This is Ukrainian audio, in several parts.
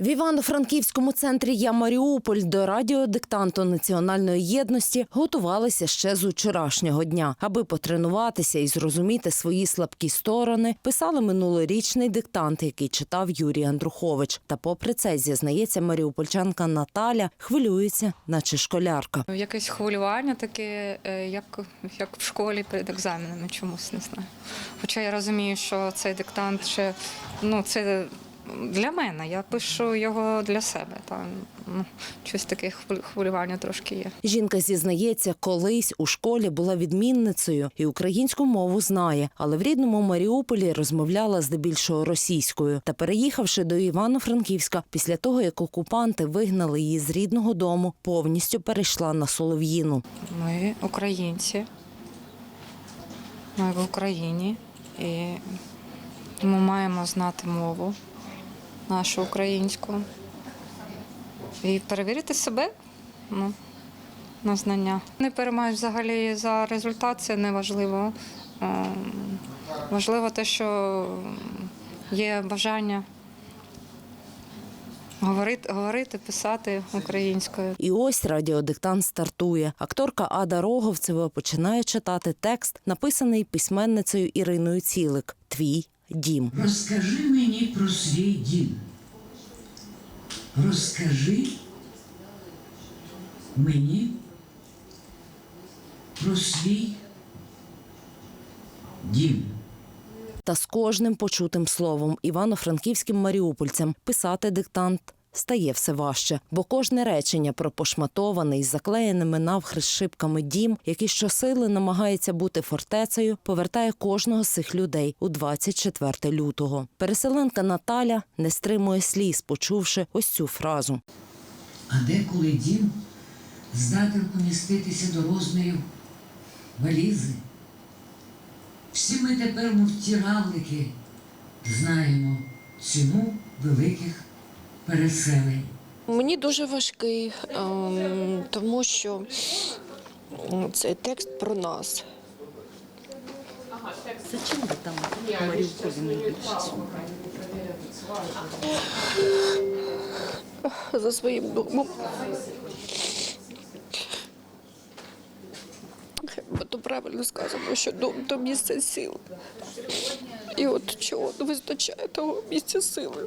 В Івано-Франківському центрі Я Маріуполь до радіодиктанту національної єдності готувалися ще з учорашнього дня, аби потренуватися і зрозуміти свої слабкі сторони. Писали минулорічний диктант, який читав Юрій Андрухович. Та, попри це, зізнається маріупольчанка Наталя, хвилюється, наче школярка. Якесь хвилювання таке, е, як, як в школі перед екзаменами, чомусь не знаю. Хоча я розумію, що цей диктант ще ну, це для мене. Я пишу його для себе. Та, ну, щось таке хвилю- хвилювання трошки є. Жінка зізнається, колись у школі була відмінницею і українську мову знає, але в рідному Маріуполі розмовляла здебільшого російською. Та переїхавши до Івано-Франківська, після того як окупанти вигнали її з рідного дому, повністю перейшла на солов'їну. Ми українці. Ми в Україні і ми маємо знати мову нашу українську і перевірити себе ну, на знання. Не переймаюсь взагалі за результат, це не важливо. Ем, Важливо те, що є бажання говорити, говорити писати українською. І ось радіодиктант стартує. Акторка Ада Роговцева починає читати текст, написаний письменницею Іриною Цілик. Твій дім. Розкажи мені про свій дім. Розкажи мені про свій дім. Та з кожним почутим словом івано-франківським маріупольцям писати диктант стає все важче, бо кожне речення про пошматований, заклеєними навхрест шибками дім, який щосили намагається бути фортецею, повертає кожного з цих людей у 24 лютого. Переселенка Наталя не стримує сліз, почувши ось цю фразу. А деколи дім здатен поміститися до розмірів валізи. Всі ми тепер, мов ті равлики, знаємо ціну великих переселень. Мені дуже важкий, ем, тому що цей текст про нас. За чим ви там Маріуполі найбільше? за своїм домом. Бо то правильно сказано, що дом то місце сил. І от чого не вистачає того місця сили.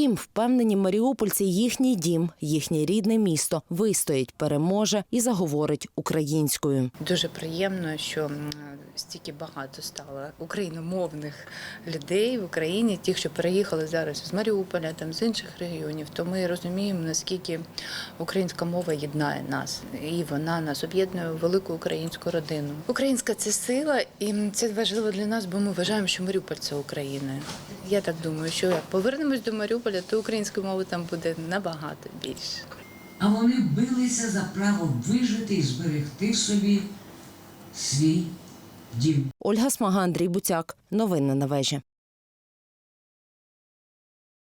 Втім, впевнені маріупольці, їхній дім, їхнє рідне місто вистоїть, переможе і заговорить українською. Дуже приємно, що стільки багато стало україномовних людей в Україні, тих, що переїхали зараз з Маріуполя, там з інших регіонів. То ми розуміємо, наскільки українська мова єднає нас, і вона нас об'єднує в велику українську родину. Українська це сила, і це важливо для нас, бо ми вважаємо, що Маріуполь це Україна. Я так думаю, що як повернемось до Маріуполя, то української мови там буде набагато більше. А вони билися за право вижити і зберегти собі свій дім. Ольга Смага, Андрій Буцяк. Новини на вежі.